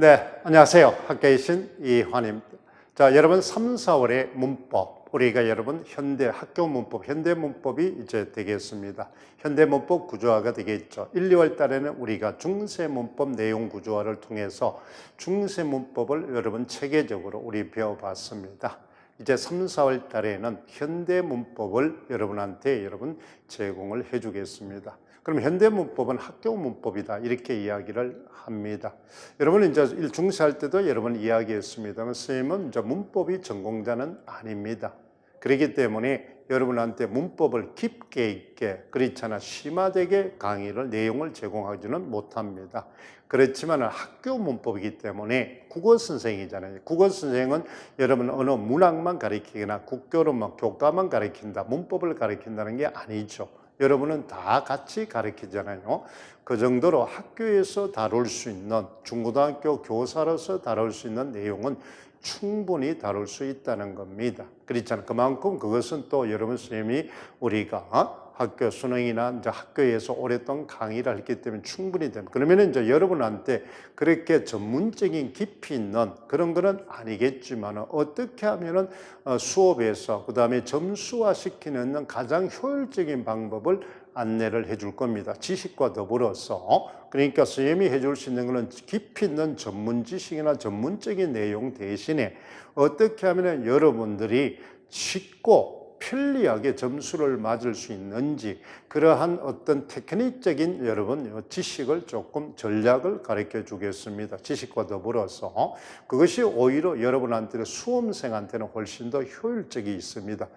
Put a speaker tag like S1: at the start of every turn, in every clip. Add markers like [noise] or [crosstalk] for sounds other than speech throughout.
S1: 네, 안녕하세요. 학교의 신 이환입니다. 자, 여러분 3, 4월의 문법. 우리가 여러분 현대 학교 문법, 현대 문법이 이제 되겠습니다. 현대 문법 구조화가 되겠죠. 1, 2월 달에는 우리가 중세 문법 내용 구조화를 통해서 중세 문법을 여러분 체계적으로 우리 배워봤습니다. 이제 3, 4월 달에는 현대 문법을 여러분한테 여러분 제공을 해 주겠습니다. 그럼 현대 문법은 학교 문법이다. 이렇게 이야기를 합니다. 여러분 이제 중시할 때도 여러분 이야기했습니다만 선생님은 이제 문법이 전공자는 아닙니다. 그렇기 때문에 여러분한테 문법을 깊게 있게 그렇잖아 심화되게 강의를 내용을 제공하지는 못합니다. 그렇지만 학교 문법이기 때문에 국어 선생이잖아요. 국어 선생은 여러분 어느 문학만 가르치거나 국교로만 교과만 가르친다, 문법을 가르친다는 게 아니죠. 여러분은 다 같이 가르치잖아요. 그 정도로 학교에서 다룰 수 있는 중고등학교 교사로서 다룰 수 있는 내용은 충분히 다룰 수 있다는 겁니다. 그렇잖아요. 그만큼 그것은 또 여러분 선생님이 우리가 어? 학교 수능이나 이제 학교에서 오랫동안 강의를 했기 때문에 충분히 됩니다. 그러면 이제 여러분한테 그렇게 전문적인 깊이 있는 그런 거는 아니겠지만 어떻게 하면은 어, 수업에서 그 다음에 점수화 시키는 가장 효율적인 방법을 안내를 해줄 겁니다. 지식과 더불어서 그러니까 선생님이 해줄 수 있는 것은 깊이 있는 전문 지식이나 전문적인 내용 대신에 어떻게 하면 여러분들이 쉽고 편리하게 점수를 맞을 수 있는지 그러한 어떤 테크닉적인 여러분 지식을 조금 전략을 가르쳐 주겠습니다. 지식과 더불어서 그것이 오히려 여러분한테는 수험생한테는 훨씬 더 효율적이 있습니다.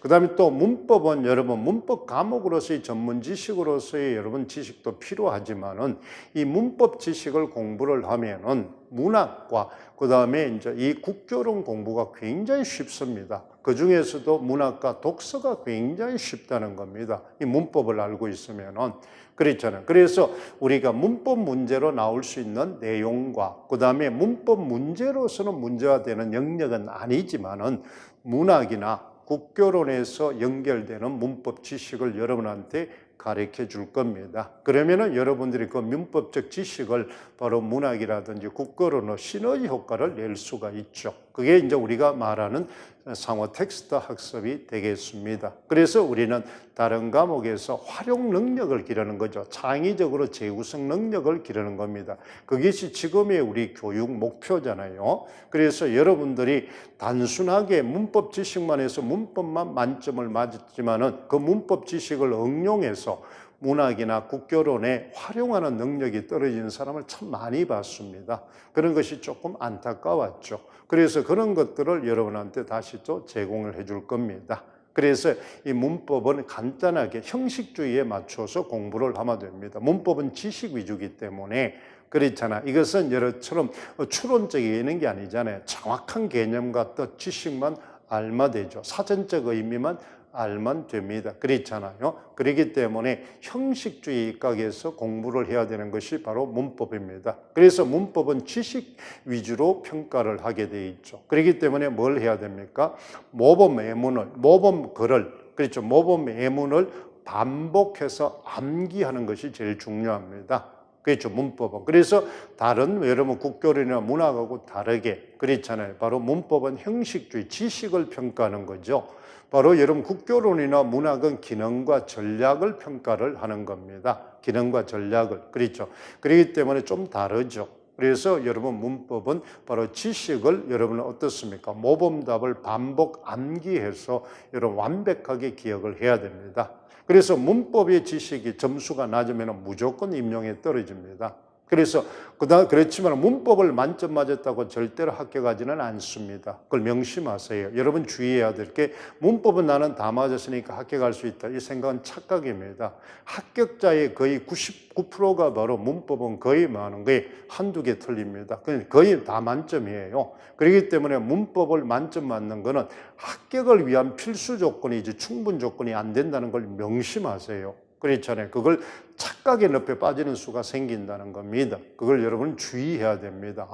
S1: 그 다음에 또 문법은 여러분 문법 과목으로서의 전문 지식으로서의 여러분 지식도 필요하지만은 이 문법 지식을 공부를 하면은 문학과 그 다음에 이제 이 국교론 공부가 굉장히 쉽습니다. 그 중에서도 문학과 독서가 굉장히 쉽다는 겁니다. 이 문법을 알고 있으면은 그렇잖아요. 그래서 우리가 문법 문제로 나올 수 있는 내용과 그 다음에 문법 문제로서는 문제가 되는 영역은 아니지만은 문학이나 국교론에서 연결되는 문법 지식을 여러분한테 가르쳐 줄 겁니다. 그러면은 여러분들이 그 문법적 지식을 바로 문학이라든지 국어로는 시너지 효과를 낼 수가 있죠. 그게 이제 우리가 말하는 상호 텍스트 학습이 되겠습니다. 그래서 우리는 다른 과목에서 활용 능력을 기르는 거죠. 창의적으로 재구성 능력을 기르는 겁니다. 그것이 지금의 우리 교육 목표잖아요. 그래서 여러분들이 단순하게 문법 지식만 해서 문법만 만점을 맞았지만은 그 문법 지식을 응용해서 문학이나 국교론에 활용하는 능력이 떨어지는 사람을 참 많이 봤습니다. 그런 것이 조금 안타까웠죠. 그래서 그런 것들을 여러분한테 다시 또 제공을 해줄 겁니다. 그래서 이 문법은 간단하게 형식주의에 맞춰서 공부를 하면 됩니다. 문법은 지식 위주이기 때문에 그렇잖아. 이것은 여러처럼 추론적인 게 아니잖아요. 정확한 개념과 또 지식만 알면 되죠. 사전적 의미만 알면 됩니다. 그렇잖아요. 그렇기 때문에 형식주의 각에서 공부를 해야 되는 것이 바로 문법입니다. 그래서 문법은 지식 위주로 평가를 하게 돼 있죠. 그렇기 때문에 뭘 해야 됩니까? 모범 예문을, 모범 글을, 그렇죠. 모범 예문을 반복해서 암기하는 것이 제일 중요합니다. 그렇죠. 문법은. 그래서 다른 여러분 국교론이나 문학하고 다르게 그렇잖아요. 바로 문법은 형식주의, 지식을 평가하는 거죠. 바로 여러분 국교론이나 문학은 기능과 전략을 평가를 하는 겁니다. 기능과 전략을. 그렇죠. 그렇기 때문에 좀 다르죠. 그래서 여러분 문법은 바로 지식을 여러분은 어떻습니까? 모범답을 반복 암기해서 여러분 완벽하게 기억을 해야 됩니다. 그래서 문법의 지식이 점수가 낮으면 무조건 임용에 떨어집니다. 그래서 그다 그렇지만 문법을 만점 맞았다고 절대로 합격하지는 않습니다. 그걸 명심하세요. 여러분 주의해야 될 게 문법은 나는 다 맞았으니까 합격할 수 있다. 이 생각은 착각입니다. 합격자의 거의 99%가 바로 문법은 거의 많은 거에 한두 개 틀립니다. 거의 다 만점이에요. 그렇기 때문에 문법을 만점 맞는 거는 합격을 위한 필수 조건이지 충분 조건이 안 된다는 걸 명심하세요. 그렇잖아요. 그걸 착각의 늪에 빠지는 수가 생긴다는 겁니다. 그걸 여러분 주의해야 됩니다.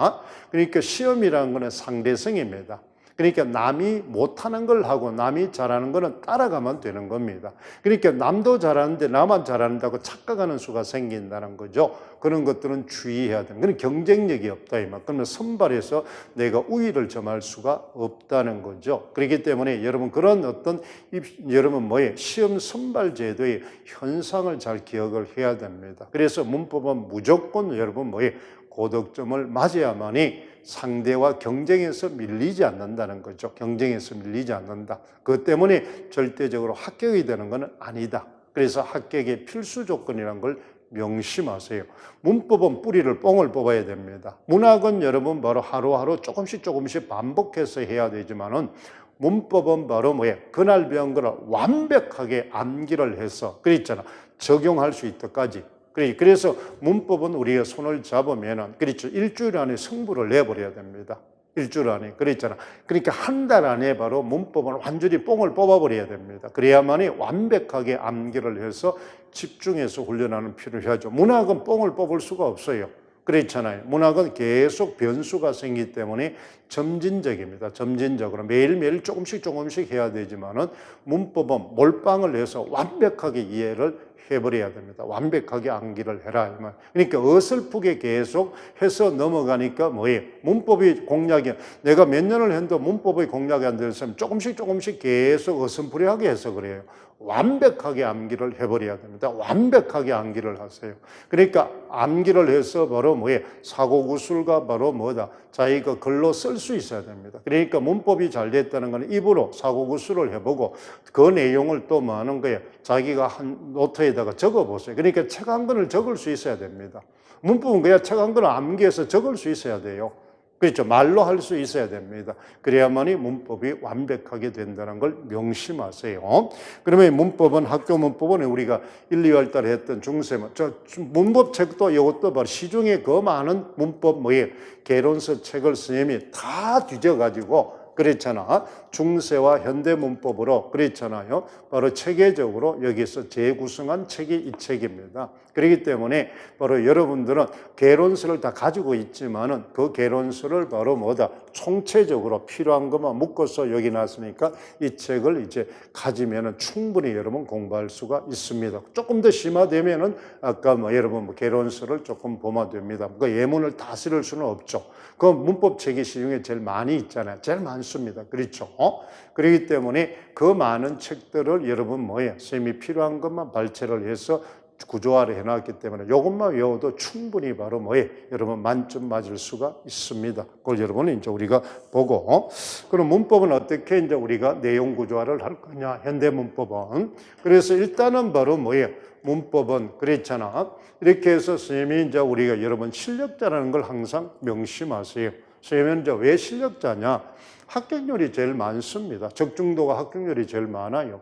S1: 그러니까 시험이라는 것은 상대성입니다. 그러니까 남이 못하는 걸 하고 남이 잘하는 거는 따라가면 되는 겁니다. 그러니까 남도 잘하는데 나만 잘한다고 착각하는 수가 생긴다는 거죠. 그런 것들은 주의해야 됩니다. 그런 경쟁력이 없다 이 말. 그러면 선발해서 내가 우위를 점할 수가 없다는 거죠. 그렇기 때문에 여러분 그런 어떤 입- 여러분 뭐예 시험 선발 제도의 현상을 잘 기억을 해야 됩니다. 그래서 문법은 무조건 여러분 뭐예 고득점을 맞아야만이 상대와 경쟁에서 밀리지 않는다는 거죠. 경쟁에서 밀리지 않는다. 그것 때문에 절대적으로 합격이 되는 것은 아니다. 그래서 합격의 필수 조건이라는 걸 명심하세요. 문법은 뿌리를 뽕을 뽑아야 됩니다. 문학은 여러분 바로 하루하루 조금씩 조금씩 반복해서 해야 되지만은 문법은 바로 뭐예요? 그날 배운 거를 완벽하게 암기를 해서 그랬잖아. 적용할 수 있다까지. 그래- 그래서 문법은 우리가 손을 잡으면은 그렇죠. 일주일 안에 승부를 내버려야 됩니다. 일주일 안에 그랬잖아. 그러니까 한 달 안에 바로 문법은 완전히 뽕을 뽑아버려야 됩니다. 그래야만이 완벽하게 암기를 해서 집중해서 훈련하는 필요하죠. 문학은 뽕을 뽑을 수가 없어요. 그렇잖아요. 문학은 계속 변수가 생기기 때문에 점진적입니다. 점진적으로 매일매일 조금씩 조금씩 해야 되지만은 문법은 몰빵을 해서 완벽하게 이해를 해버려야 됩니다. 완벽하게 암기를 해라. 그러니까 어설프게 계속 해서 넘어가니까 뭐예요? 문법이 공략이, 내가 몇 년을 했는데 문법의 공략이 안 됐으면 조금씩 조금씩 계속 어슴푸레하게 해서 그래요. 완벽하게 암기를 해버려야 됩니다. 완벽하게 암기를 하세요. 그러니까 암기를 해서 바로 뭐예요? 사고구술과 바로 뭐다? 자기가 글로 쓸 수 있어야 됩니다. 그러니까 문법이 잘 됐다는 건 입으로 사고구술을 해보고 그 내용을 또뭐 하는 거예요? 자기가 한 노트에다가 적어보세요. 그러니까 책 한 권을 적을 수 있어야 됩니다. 문법은 그냥 책 한 권을 암기해서 적을 수 있어야 돼요. 그렇죠. 말로 할 수 있어야 됩니다. 그래야만이 문법이 완벽하게 된다는 걸 명심하세요. 그러면 문법은 학교 문법은 우리가 1, 2월 달에 했던 중세문, 저 문법 책도 이것도 바로 시중에 그 많은 문법 뭐예 개론서 책을 스님이 다 뒤져가지고 그랬잖아. 중세와 현대 문법으로 그랬잖아요. 바로 체계적으로 여기서 재구성한 책이 이 책입니다. 그렇기 때문에 바로 여러분들은 개론서를 다 가지고 있지만은 그 개론서를 바로 뭐다 총체적으로 필요한 것만 묶어서 여기 놨으니까 이 책을 이제 가지면은 충분히 여러분 공부할 수가 있습니다. 조금 더 심화되면은 아까 뭐 여러분 뭐 개론서를 조금 보면 됩니다. 그 예문을 다 쓸 수는 없죠. 그 문법 책이 시중에 제일 많이 있잖아요. 제일 많습니다. 그렇죠? 어? 그렇기 때문에 그 많은 책들을 여러분 뭐예요? 쌤이 필요한 것만 발췌를 해서 구조화를 해놨기 때문에 이것만 외워도 충분히 바로 뭐예요? 여러분 만점 맞을 수가 있습니다. 그걸 여러분은 이제 우리가 보고 어? 그럼 문법은 어떻게 이제 우리가 내용 구조화를 할 거냐? 현대 문법은 그래서 일단은 바로 뭐예요? 문법은 그랬잖아. 이렇게 해서 선생님이 이제 우리가 여러분 실력자라는 걸 항상 명심하세요. 이제 왜 실력자냐? 합격률이 제일 많습니다. 적중도가 합격률이 제일 많아요.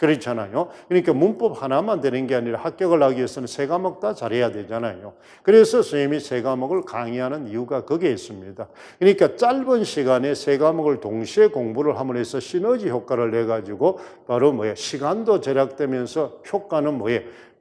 S1: 그렇잖아요. 그러니까 문법 하나만 되는 게 아니라 합격을 하기 위해서는 세 과목 다 잘해야 되잖아요. 그래서 선생님이 세 과목을 강의하는 이유가 거기에 있습니다. 그러니까 짧은 시간에 세 과목을 동시에 공부를 함으로 해서 시너지 효과를 내 가지고 바로 뭐야 시간도 절약되면서 효과는 뭐예요?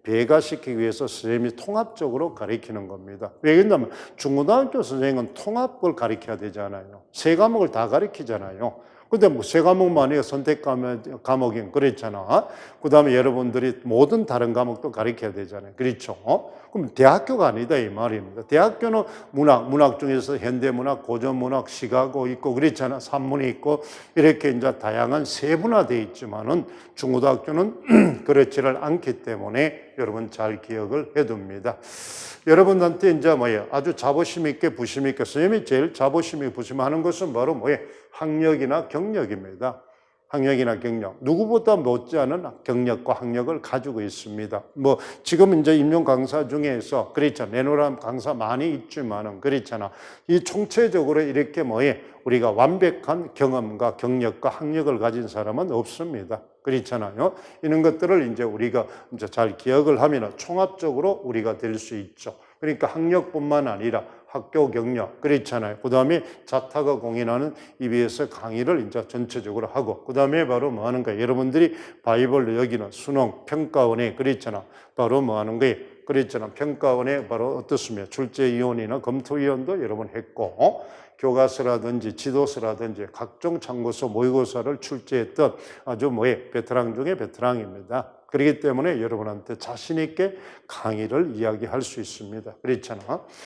S1: 배가시키기 위해서 선생님이 통합적으로 가르치는 겁니다. 왜냐하면 중고등학교 선생님은 통합을 가르쳐야 되잖아요. 세 과목을 다 가르치잖아요. 근데 뭐 세 과목만 해요. 선택 과목, 과목인 그랬잖아. 그 다음에 여러분들이 모든 다른 과목도 가르쳐야 되잖아요. 그렇죠? 어? 그럼 대학교가 아니다 이 말입니다. 대학교는 문학, 문학 중에서 현대문학, 고전문학, 시가고 있고 그랬잖아. 산문이 있고 이렇게 이제 다양한 세분화되어 있지만은 중고등학교는 [clears throat] 그렇지를 않기 때문에 여러분 잘 기억을 해둡니다. 여러분한테 이제 뭐예요? 아주 자부심 있게 부심 있게 선생님이 제일 자부심 있게 부심하는 것은 바로 뭐예요? 학력이나 경력입니다. 학력이나 경력. 누구보다 못지않은 경력과 학력을 가지고 있습니다. 뭐, 지금 이제 임용 강사 중에서, 그렇잖아. 내노람 강사 많이 있지만은, 그렇잖아. 이 총체적으로 이렇게 뭐예? 우리가 완벽한 경험과 경력과 학력을 가진 사람은 없습니다. 그렇잖아요. 이런 것들을 이제 우리가 이제 잘 기억을 하면 총합적으로 우리가 될 수 있죠. 그러니까 학력뿐만 아니라 학교 경력 그렇잖아요. 그 다음에 자타가 공인하는 EBS 강의를 이제 전체적으로 하고 그 다음에 바로 뭐 하는 거예요. 여러분들이 바이블로 여기는 수능 평가원에 그랬잖아. 바로 뭐 하는 거예요. 그랬잖아. 평가원에 바로 어떻습니까? 출제위원이나 검토위원도 여러 번 했고, 어? 교과서라든지 지도서라든지 각종 참고서 모의고사를 출제했던 아주 뭐예 베테랑 중에 베테랑입니다. 그렇기 때문에 여러분한테 자신 있게 강의를 이야기할 수 있습니다. 그렇잖아.